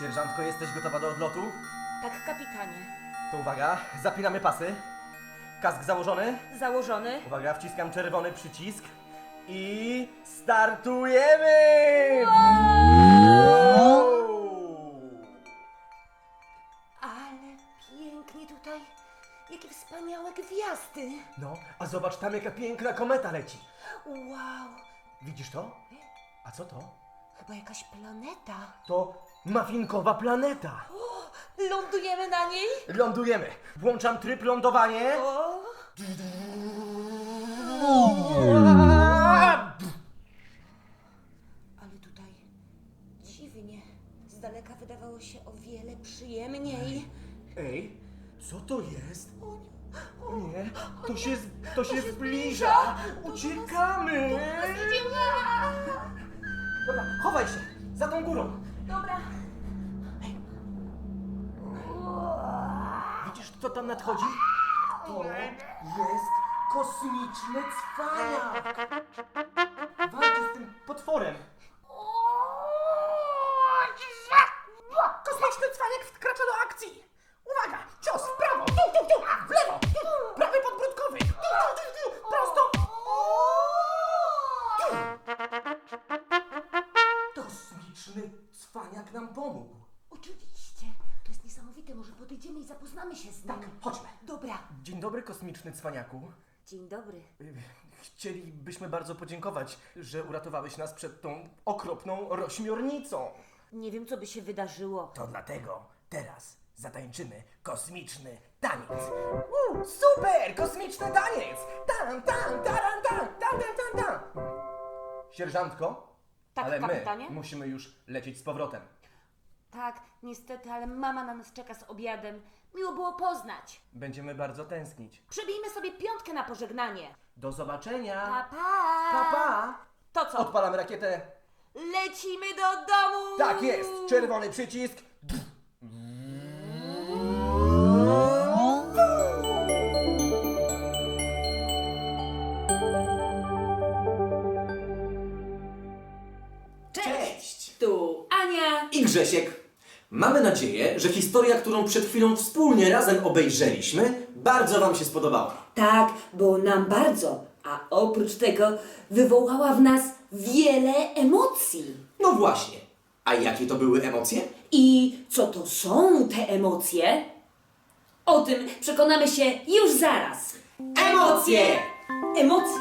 Sierżantko, jesteś gotowa do odlotu? Tak, kapitanie. To uwaga, zapinamy pasy. Kask założony. Założony? Uwaga, wciskam czerwony przycisk. I startujemy! Wow! Ale pięknie tutaj. Jakie wspaniałe gwiazdy. No, a zobacz tam jaka piękna kometa leci. Wow. Widzisz to? A co to? Chyba jakaś planeta. To mafinkowa planeta. Lądujemy na niej? Lądujemy. Włączam tryb lądowanie. O. Ale tutaj dziwnie. Z daleka wydawało się o wiele przyjemniej. Ej, co to jest? O nie, to się, z- to się zbliża. Uciekamy. Dobra, chowaj się. Za tą górą. Dobra. Widzisz, kto tam nadchodzi? To jest kosmiczny cwaniak. Walczy z tym potworem. Kosmiczny cwaniak wkracza do akcji. Uwaga, cios w prawo, tu, tu, tu, w lewo, prawy podbródkowy, prosto. Kosmiczny cwaniak nam pomógł. Oczywiście. To jest niesamowite. Może podejdziemy i zapoznamy się z nim. Tak, chodźmy. Dobra. Dzień dobry, kosmiczny cwaniaku. Dzień dobry. Chcielibyśmy bardzo podziękować, że uratowałeś nas przed tą okropną rośmiornicą. Nie wiem, co by się wydarzyło. To dlatego teraz zatańczymy kosmiczny taniec. Uuu, super! Kosmiczny taniec! Tam, tam, taran, tam, tam, tam, tam, tam. Sierżantko, Tak, ale my kapitanie? musimy już lecieć z powrotem. Tak, niestety, ale mama na nas czeka z obiadem. Miło było poznać. Będziemy bardzo tęsknić. Przebijmy sobie piątkę na pożegnanie. Do zobaczenia! Pa, pa. Pa, pa! To co? Odpalamy rakietę. Lecimy do domu! Tak jest! Czerwony przycisk. Grzesiek. Mamy nadzieję, że historia, którą przed chwilą wspólnie razem obejrzeliśmy, bardzo Wam się spodobała. Tak, bo nam bardzo, a oprócz tego wywołała w nas wiele emocji. No właśnie. A jakie to były emocje? I co to są te emocje? O tym przekonamy się już zaraz. Emocje! Emocje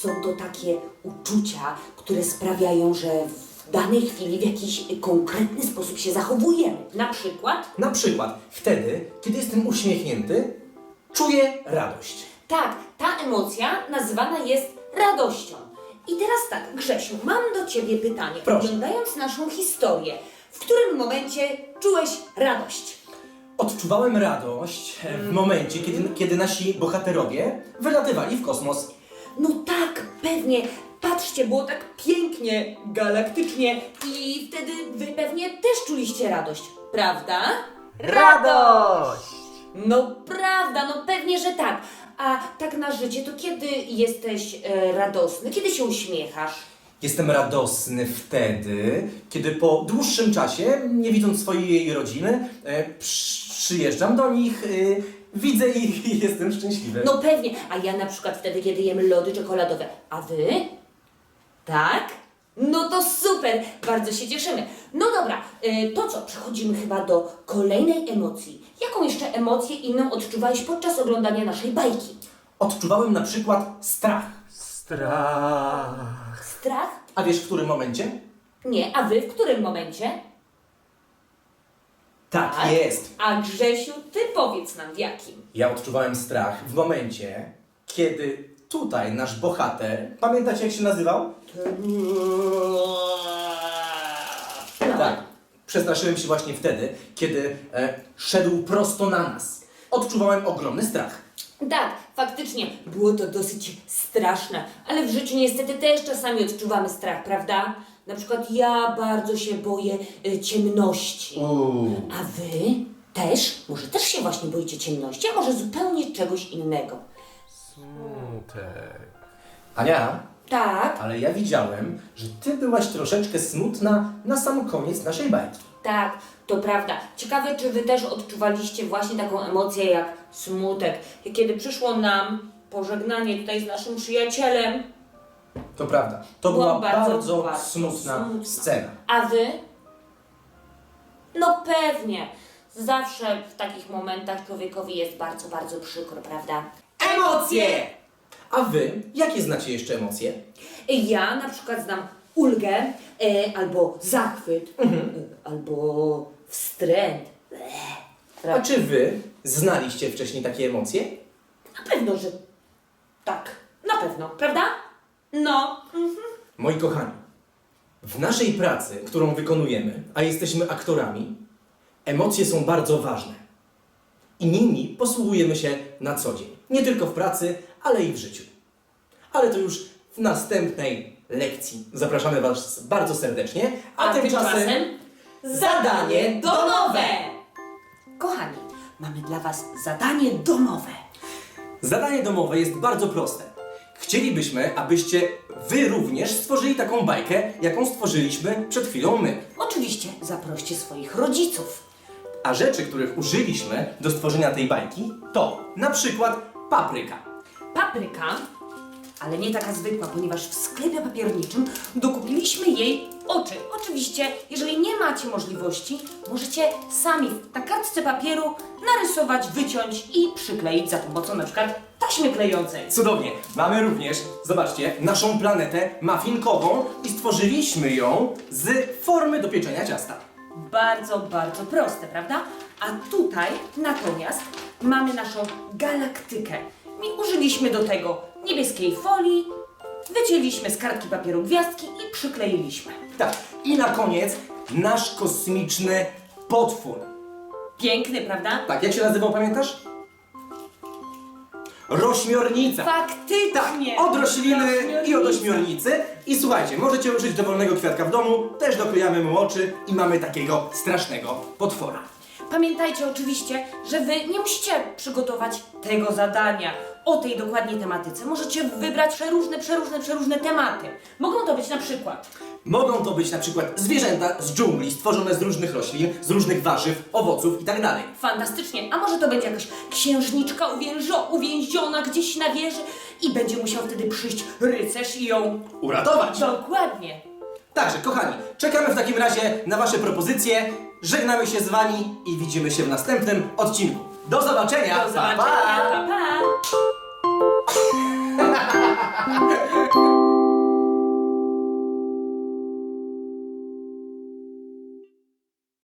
są to takie uczucia, które sprawiają, że danej chwili w jakiś konkretny sposób się zachowujemy. Na przykład Na przykład wtedy, kiedy jestem uśmiechnięty, czuję radość. Tak, ta emocja nazywana jest radością. I teraz tak, Grzesiu, mam do Ciebie pytanie. Proszę. Oglądając naszą historię, w którym momencie czułeś radość? Odczuwałem radość w momencie, kiedy, kiedy nasi bohaterowie wylatywali w kosmos. No tak, pewnie. Patrzcie, było tak pięknie, galaktycznie i wtedy Wy pewnie też czuliście radość, prawda? Radość! No prawda, no pewnie, że tak. A tak na życie, to kiedy jesteś e, radosny? Kiedy się uśmiechasz? Jestem radosny wtedy, kiedy po dłuższym czasie, nie widząc swojej rodziny, e, przy- przyjeżdżam do nich, e, widzę ich i jestem szczęśliwy. No pewnie, a ja na przykład wtedy, kiedy jem lody czekoladowe. A wy? Tak? No to super, bardzo się cieszymy. No dobra, y, to co, przechodzimy chyba do kolejnej emocji. Jaką jeszcze emocję inną odczuwałeś podczas oglądania naszej bajki? Odczuwałem na przykład strach. Strach. Strach? A wiesz w którym momencie? Nie, a wy w którym momencie? Tak, Tak? jest. A Grzesiu, ty powiedz nam w jakim. Ja odczuwałem strach w momencie, kiedy tutaj nasz bohater, pamiętacie jak się nazywał? Tak. Przestraszyłem się właśnie wtedy, kiedy e, szedł prosto na nas. Odczuwałem ogromny strach. Tak, faktycznie, było to dosyć straszne, ale w życiu niestety też czasami odczuwamy strach, prawda? Na przykład ja bardzo się boję y, ciemności. A wy też? Może też się właśnie boicie ciemności, a może zupełnie czegoś innego? Smutek. Ania, Tak, ale ja widziałem, że ty byłaś troszeczkę smutna na sam koniec naszej bajki. Tak, to prawda. Ciekawe, czy wy też odczuwaliście właśnie taką emocję jak smutek. I kiedy przyszło nam pożegnanie tutaj z naszym przyjacielem, To prawda. To Była bardzo, bardzo smutna, smutna. scena. a wy? No pewnie. Zawsze w takich momentach człowiekowi jest bardzo, bardzo przykro, prawda? Emocje! A wy, jakie znacie jeszcze emocje? Ja na przykład znam ulgę, e, albo zachwyt, e, albo wstręt. A czy wy znaliście wcześniej takie emocje? Na pewno, że tak. Na pewno, prawda? No. Moi kochani, w naszej pracy, którą wykonujemy, a jesteśmy aktorami, emocje są bardzo ważne. I nimi posługujemy się na co dzień. Nie tylko w pracy, ale i w życiu. Ale to już w następnej lekcji. Zapraszamy Was bardzo serdecznie, a, tymczasem zadanie domowe! Kochani, mamy dla Was zadanie domowe. Zadanie domowe jest bardzo proste. Chcielibyśmy, abyście Wy również stworzyli taką bajkę, jaką stworzyliśmy przed chwilą my. Oczywiście zaproście swoich rodziców. A rzeczy, których użyliśmy do stworzenia tej bajki, to na przykład papryka. Papryka, ale nie taka zwykła, ponieważ w sklepie papierniczym dokupiliśmy jej oczy. Oczywiście, jeżeli nie macie możliwości, możecie sami na kartce papieru narysować, wyciąć i przykleić za pomocą na przykład taśmy klejącej. Cudownie! Mamy również, zobaczcie, naszą planetę mafinkową i stworzyliśmy ją z formy do pieczenia ciasta. Bardzo, bardzo proste, prawda? A tutaj natomiast mamy naszą galaktykę. I użyliśmy do tego niebieskiej folii, wycięliśmy z kartki papieru gwiazdki i przykleiliśmy. Tak, i na koniec nasz kosmiczny potwór. Piękny, prawda? Tak, jak się nazywał, pamiętasz? Rośmiornica. Faktycznie! Tak, od rośliny i od ośmiornicy. I słuchajcie, możecie użyć dowolnego kwiatka w domu, też doklejamy mu oczy i mamy takiego strasznego potwora. Pamiętajcie oczywiście, że wy nie musicie przygotować tego zadania o tej dokładnie tematyce. Możecie wybrać przeróżne, przeróżne, przeróżne tematy. Mogą to być na przykład Mogą to być na przykład zwierzęta z dżungli, stworzone z różnych roślin, z różnych warzyw, owoców itd. fantastycznie, a może to będzie jakaś księżniczka uwięziona gdzieś na wieży i będzie musiał wtedy przyjść rycerz i ją... Uratować! Dokładnie! Także, kochani, czekamy w takim razie na Wasze propozycje, Żegnamy się z Wami i widzimy się w następnym odcinku. Do zobaczenia! Do zobaczenia. Pa, pa. pa, pa.